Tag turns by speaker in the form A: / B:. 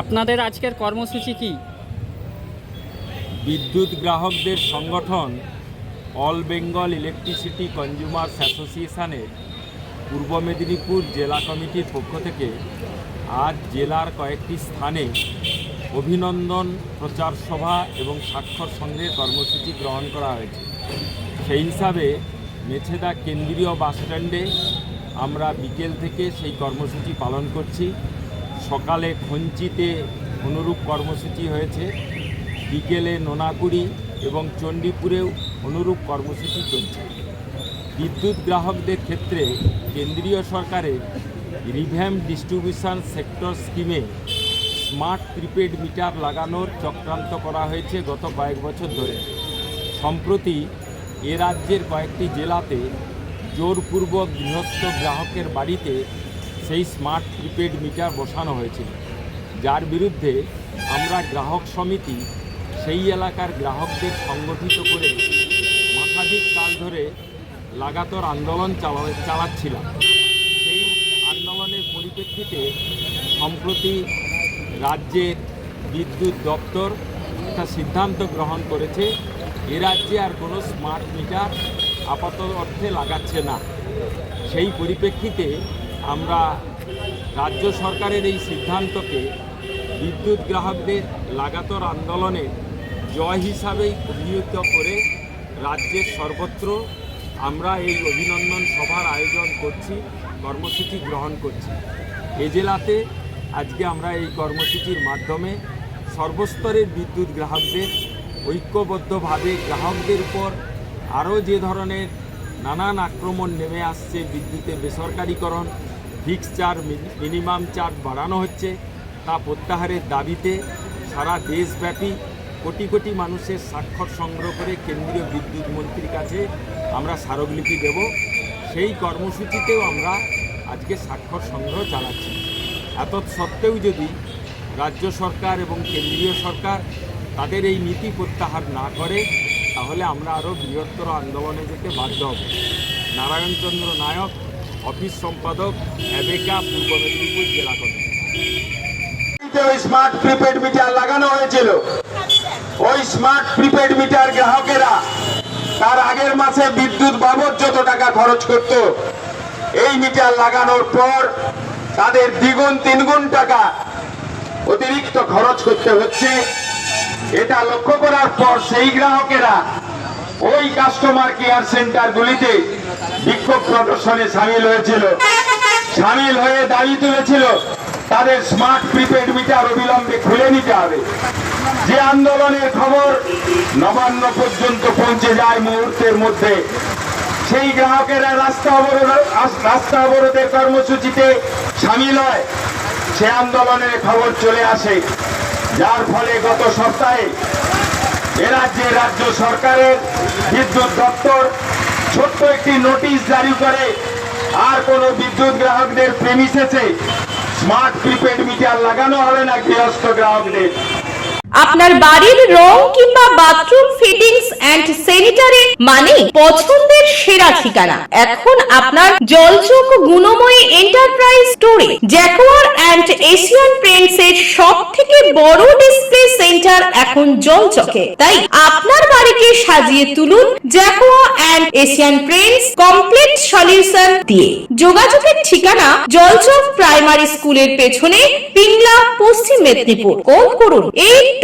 A: আপনাদের আজকের কর্মসূচি কি?
B: বিদ্যুৎ গ্রাহকদের সংগঠন অল বেঙ্গল ইলেকট্রিসিটি কনজিউমার্স অ্যাসোসিয়েশনের পূর্ব মেদিনীপুর জেলা কমিটির পক্ষ থেকে আজ জেলার কয়েকটি স্থানে অভিনন্দন প্রচার সভা এবং স্বাক্ষর সঙ্গে কর্মসূচি গ্রহণ করা হয়েছে। সেই হিসাবে মেছেদা কেন্দ্রীয় বাসস্ট্যান্ডে আমরা বিকেল থেকে সেই কর্মসূচি পালন করছি। সকালে খঞ্চিতে অনুরূপ কর্মসূচি হয়েছে। বিকেলে নোনাকুড়ি এবং চণ্ডীপুরেও অনুরূপ কর্মসূচি চলছে। বিদ্যুৎ গ্রাহকদের ক্ষেত্রে কেন্দ্রীয় সরকারের রিভ্যাম ডিস্ট্রিবিউশন সেক্টর স্কিমে স্মার্ট প্রিপেড মিটার লাগানোর চক্রান্ত করা হয়েছে গত কয়েক বছর ধরে। সম্প্রতি এ রাজ্যের কয়েকটি জেলাতে জোরপূর্বক গৃহস্থ গ্রাহকের বাড়িতে সেই স্মার্ট প্রিপেড মিটার বসানো হয়েছিল যার বিরুদ্ধে আমরা গ্রাহক সমিতি সেই এলাকার গ্রাহকদের সংগঠিত করে মাথাধিক কাল ধরে লাগাতার আন্দোলন চালা চালাচ্ছিলাম। সেই আন্দোলনের পরিপ্রেক্ষিতে সম্প্রতি রাজ্যের বিদ্যুৎ দপ্তর একটা সিদ্ধান্ত গ্রহণ করেছে, এ রাজ্যে আর কোনো স্মার্ট মিটার আপাত অর্থে লাগাচ্ছে না। সেই পরিপ্রেক্ষিতে আমরা রাজ্য সরকারের এই সিদ্ধান্তকে বিদ্যুৎ গ্রাহকদের লাগাতার আন্দোলনে জয় হিসাবেই অভিহিত করে রাজ্যের সর্বত্র আমরা এই অভিনন্দন সভার আয়োজন করছি, কর্মসূচি গ্রহণ করছি। এ জেলাতে আজকে আমরা এই কর্মসূচির মাধ্যমে সর্বস্তরের বিদ্যুৎ গ্রাহকদের ঐক্যবদ্ধভাবে গ্রাহকদের উপর আরও যে ধরনের নানান আক্রমণ নেমে আসছে বিদ্যুতের বেসরকারীকরণ। ফিক্স চার্জ মিনিমাম চার্জ বাড়ানো হচ্ছে। তা প্রত্যাহারের দাবিতে সারা দেশব্যাপী কোটি কোটি মানুষের স্বাক্ষর সংগ্রহ করে কেন্দ্রীয় বিদ্যুৎ মন্ত্রীর কাছে আমরা স্মারকলিপি দেব। সেই কর্মসূচিতেও আমরা আজকে স্বাক্ষর সংগ্রহ চালাচ্ছি। এত সত্ত্বেও যদি রাজ্য সরকার এবং কেন্দ্রীয় সরকার তাদের এই নীতি প্রত্যাহার না করে তাহলে আমরা আরও বৃহত্তর আন্দোলনে যেতে বাধ্য হব। নারায়ণচন্দ্র নায়ক, অফিস সম্পাদক, অ্যাবেকা, পূর্ব মেদিনীপুর জেলা কমিটি
C: স্মার্ট প্রিপেড মিটার লাগানো হয়েছিল। ওই স্মার্ট প্রিপেড মিটার গ্রাহকেরা তার আগের মাসে বিদ্যুৎ বাবদ যত টাকা খরচ করত, এই মিটার লাগানোর পর তাদের দ্বিগুণ, তিনগুণ টাকা অতিরিক্ত খরচ করতে হচ্ছে। এটা লক্ষ্য করার পর সেই গ্রাহকেরা ওই কাস্টমার কেয়ার সেন্টারগুলিতে বিক্ষোভ প্রদর্শনে সামিল হয়েছিল। সামিল হয়ে দাবি তুলেছিল তাদের স্মার্ট প্রিপেড মিটার অবিলম্বে খুলে নিতে হবে। যে আন্দোলনের খবর নবান্ন পর্যন্ত পৌঁছে যায় মুহূর্তের মধ্যে। সেই গ্রাহকেরা রাস্তা অবরোধ, রাস্তা অবরোধের কর্মসূচিতে সামিল হয়। সে আন্দোলনের খবর চলে আসে। যার ফলে গত সপ্তাহে এ রাজ্যে রাজ্য সরকারের বিদ্যুৎ দপ্তর ছোট্ট একটি নোটিশ জারি করে, আর কোনো বিদ্যুৎ গ্রাহকদের প্রেমিসেছে স্মার্ট প্রিপেড মিটার লাগানো হবে না, গৃহস্থ গ্রাহকদের।
D: আপনার বাড়ির রং কিংবা বাথরুম ফিটিংস এন্ড স্যানিটারি মানে পছন্দের সেরা ঠিকানা। এখন আপনার জলচোখ গুণময়ী এন্টারপ্রাইজ স্টোরে জ্যাকোয়ার এন্ড এশিয়ান পেন্টস এর সব থেকে বড় ডিসপ্লে সেন্টার এখন জলচকে। তাই আপনার বাড়িকে সাজিয়ে তুলুন Jaquar and Asian paints complete solution দিয়ে। যোগাযোগের ঠিকানা জলচক প্রাইমারি স্কুলের পেছনে, পিংলা, পশ্চিম মেদিনীপুর। কল করুন eight